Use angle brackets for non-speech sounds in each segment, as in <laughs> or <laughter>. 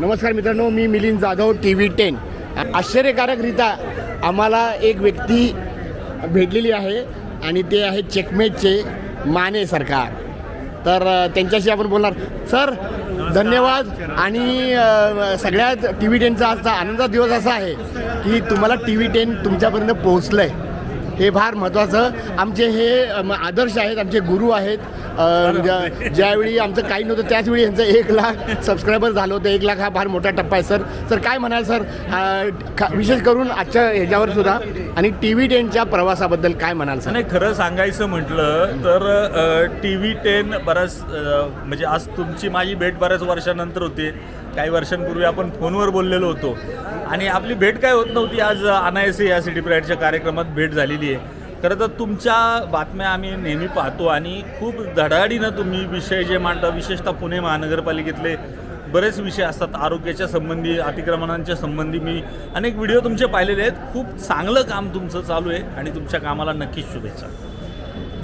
नमस्कार मित्रांनो मी Milind Jadhav T V ten. आश्चर्यकारकरित्या आम्हाला एक व्यक्ती भेटलेली आहे आणि ते आहे चेकमेटचे माने सरकार. तर त्यांच्याशी आपण बोलणार. सर धन्यवाद. आणि सगळ्यात टी व्ही टेनचा आजचा आनंदाचा दिवस असा आहे की तुम्हाला टी व्ही टेन तुमच्यापर्यंत पोहोचलं आहे हे फार महत्त्वाचं आमचे हे आदर्श आहेत आमचे गुरु आहेत. ज्या- ज्यावेळी आमचं काही नव्हतं त्याचवेळी यांचं एक लाख सबस्क्रायबर झालं होतं. एक लाख हा फार मोठा टप्पा आहे सर. सर काय म्हणाल सर? खा- विशेष करून आजच्या ह्याच्यावर सुद्धा. आणि टी व्ही टेनच्या प्रवासाबद्दल काय म्हणाल सर? नाही खरं सांगायचं म्हटलं तर टी व्ही टेन बऱ्याच म्हणजे आज तुमची माझी भेट बऱ्याच वर्षानंतर होती. काही वर्षांपूर्वी आपण फोनवर बोललेलो होतो. आणि आपली भेट काय होत नव्हती आज अनायसे या सिटी प्राईडच्या कार्यक्रमात भेट झालेली आहे. खरं तर तुमच्या बातम्या आम्ही नेहमी पाहतो आणि खूप धडाडीनं तुम्ही विषय जे मांडता विशेषतः पुणे महानगरपालिकेतले बरेच विषय असतात. आरोग्याच्या संबंधी अतिक्रमणांच्या संबंधी मी अनेक व्हिडिओ तुमचे पाहिलेले आहेत. खूप चांगलं काम तुमचं चालू आहे आणि तुमच्या कामाला नक्कीच शुभेच्छा.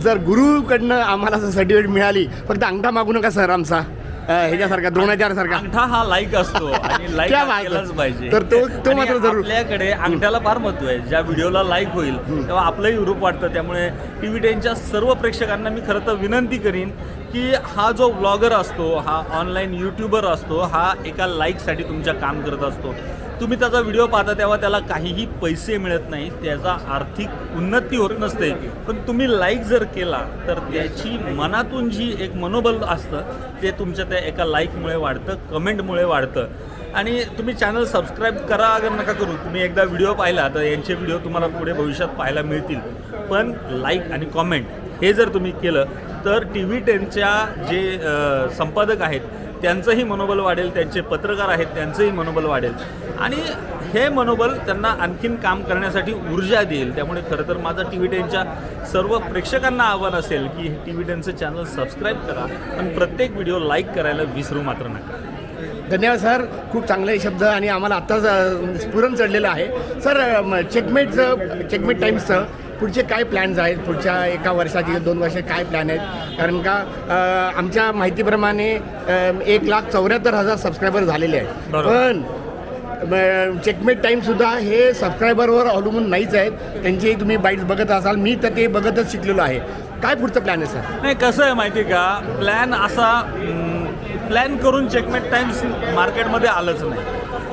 जर गुरुकडनं आम्हाला सर्टिफिकेट मिळाली फक्त अंगठा मागू नका सर आमचा. ह्याच्यासारखा द्रोणाचार्यासारखा. अंगठा हा लाईक असतो आणि <laughs> लाईक क्या बात आहे. केलाच पाहिजे. तर तो- तो आणि मात्र जरूर. आपल्याकडे अंगठ्याला फार महत्त्व आहे. ज्या व्हिडिओला लाईक होईल तेव्हा आपलंही रूप वाटतं. त्यामुळे टी व्ही टेनच्या सर्व प्रेक्षकांना मी खरं तर विनंती करीन की हा जो ब्लॉगर असतो हा ऑनलाईन यूट्यूबर असतो हा एका लाईकसाठी तुमच्या काम करत असतो. तुम्ही त्याचा व्हिडिओ पाहता तेव्हा त्याला काहीही पैसे मिळत नाही त्याचा आर्थिक उन्नती होत नसते. पण तुम्ही लाईक जर केला तर त्याची मनातून जी एक मनोबल असतं ते तुमच्या त्या एका लाईकमुळे वाढतं कमेंटमुळे वाढतं. आणि तुम्ही चॅनल सबस्क्राईब करा अगर नका करू. तुम्ही एकदा व्हिडिओ पाहिला तर यांचे व्हिडिओ तुम्हाला पुढे भविष्यात पाहायला मिळतील. पण लाईक आणि कॉमेंट हे जर तुम्ही केलं तर टी व्ही टेनच्या जे संपादक आहेत त्यांचंही मनोबल वाढेल त्यांचे पत्रकार आहेत त्यांचंही मनोबल वाढेल. आणि हे मनोबल त्यांना आणखीन काम करण्यासाठी ऊर्जा देईल. त्यामुळे खरं तर माझं टी व्ही टेनच्या सर्व प्रेक्षकांना आव्हान असेल की हे टी व्ही टेनचं चॅनल सबस्क्राईब करा आणि प्रत्येक व्हिडिओ लाईक करायला विसरू मात्र नका. धन्यवाद सर. खूप चांगले शब्द आणि आम्हाला आत्ताच स्फुरण चढलेलं आहे. सर चेकमेटचं चेकमेट टाईम्सचं पुढचे काय प्लॅन्स आहेत? पुढच्या एका वर्षाची दोन वर्ष काय प्लॅन आहेत? कारण का आमच्या माहितीप्रमाणे एक लाख चौऱ्याहत्तर हजार सबस्क्रायबर झालेले आहेत. पण चेकमेट टाईमसुद्धा हे सबस्क्रायबरवर अवलंबून नाहीच आहेत. त्यांची तुम्ही बाईट्स बघत असाल मी तर ते बघतच शिकलेलो आहे. काय पुढचं प्लॅन आहे सर नाही कसं आहे माहिती का? प्लॅन असा प्लॅन करून चेकमेट टाइम्स मार्केटमध्ये आलंच नाही.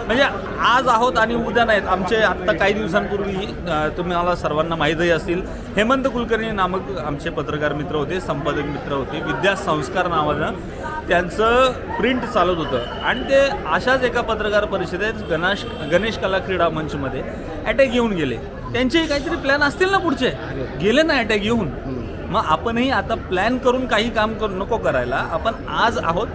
म्हणजे आज आहोत आणि उद्या नाहीत. आमचे आत्ता काही दिवसांपूर्वी अ, तुम्ही मला सर्वांना माहीतही असतील. हेमंत कुलकर्णी नामक आमचे पत्रकार मित्र होते संपादक मित्र होते विद्या संस्कार नावानं त्यांचं प्रिंट चालत होतं. आणि ते अशाच एका पत्रकार परिषदेत गणाश गणेश कला क्रीडा मंचमध्ये अटॅक येऊन गेले. त्यांचेही काहीतरी प्लॅन असतील ना पुढचे? गेले ना अटॅक येऊन. मग आपणही आता प्लॅन करून काही काम करू नको करायला. आपण आज आहोत.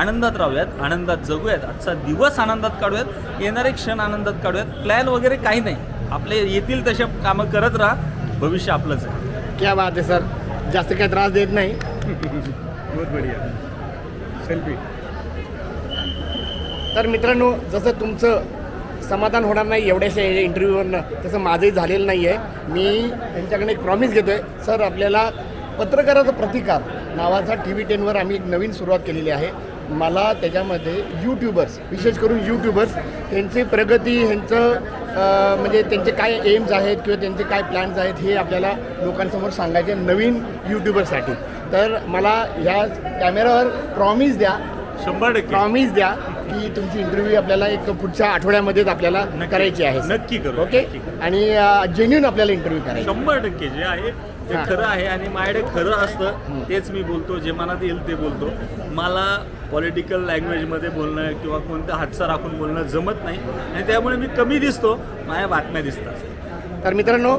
आनंदात राहूयात आनंदात जगूयात आजचा दिवस आनंदात काढूयात येणारे क्षण आनंदात काढूयात. प्लॅन वगैरे काही नाही. आपले येतील तसे कामं करत राहा. भविष्य आपलंच आहे. क्या बात आहे सर. जास्त काही त्रास देत नाही. बहुत बढ़िया. सेल्फी तर मित्रांनो जसं तुमचं समाधान होणार नाही एवढ्याशा इंटरव्ह्यूवरनं तसं माझंही झालेलं नाही आहे मी त्यांच्याकडे एक प्रॉमिस घेतो आहे सर आपल्याला पत्रकाराचा प्रतिकार नावाचा टी व्ही टेनवर आम्ही एक नवीन सुरुवात केलेली आहे. मला त्याच्यामध्ये यूट्यूबर्स विशेष करून यूट्यूबर्स त्यांची प्रगती ह्यांचं म्हणजे त्यांचे काय एम्स आहेत किंवा त्यांचे काय प्लॅन्स आहेत हे आपल्याला लोकांसमोर सांगायचे नवीन यूट्यूबरसाठी तर मला ह्या कॅमेरावर प्रॉमिस द्या शंभर टक्के. प्रॉमिस द्या की तुमची इंटरव्ह्यू आपल्याला एक पुढच्या आठवड्यामध्येच आपल्याला. करायची आहे. नक्की करू, ओके. आणि जेन्युन आपल्याला इंटरव्ह्यू करायची. शंभर टक्के जे आहे ते. खरं आहे आणि माझ्याकडे खरं असतं तेच मी बोलतो जे मनात येईल ते बोलतो. मला पॉलिटिकल लँग्वेजमध्ये बोलणं किंवा कोणत्या हातचा राखून बोलणं जमत नाही. आणि त्यामुळे मी कमी दिसतो माझ्या बातम्या दिसतात. तर मित्रांनो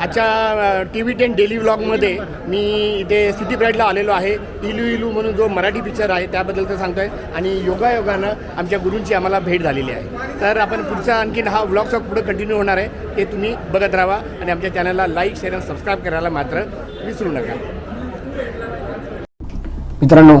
आजच्या टी व्ही टेन डेली व्लॉगमध्ये मी इथे सिटी प्राईडला आलेलो आहे. इलू इलू म्हणून जो मराठी पिक्चर आहे त्याबद्दल तर सांगतोय. आणि योगायोगानं आमच्या गुरूंची आम्हाला भेट झालेली आहे. तर आपण पुढचा आणखीन हा व्लॉगचा पुढे कंटिन्यू होणार आहे. ते तुम्ही बघत राहा आणि आमच्या चॅनलला लाईक शेअर आणि सबस्क्राईब करायला मात्र विसरू नका. मित्रांनो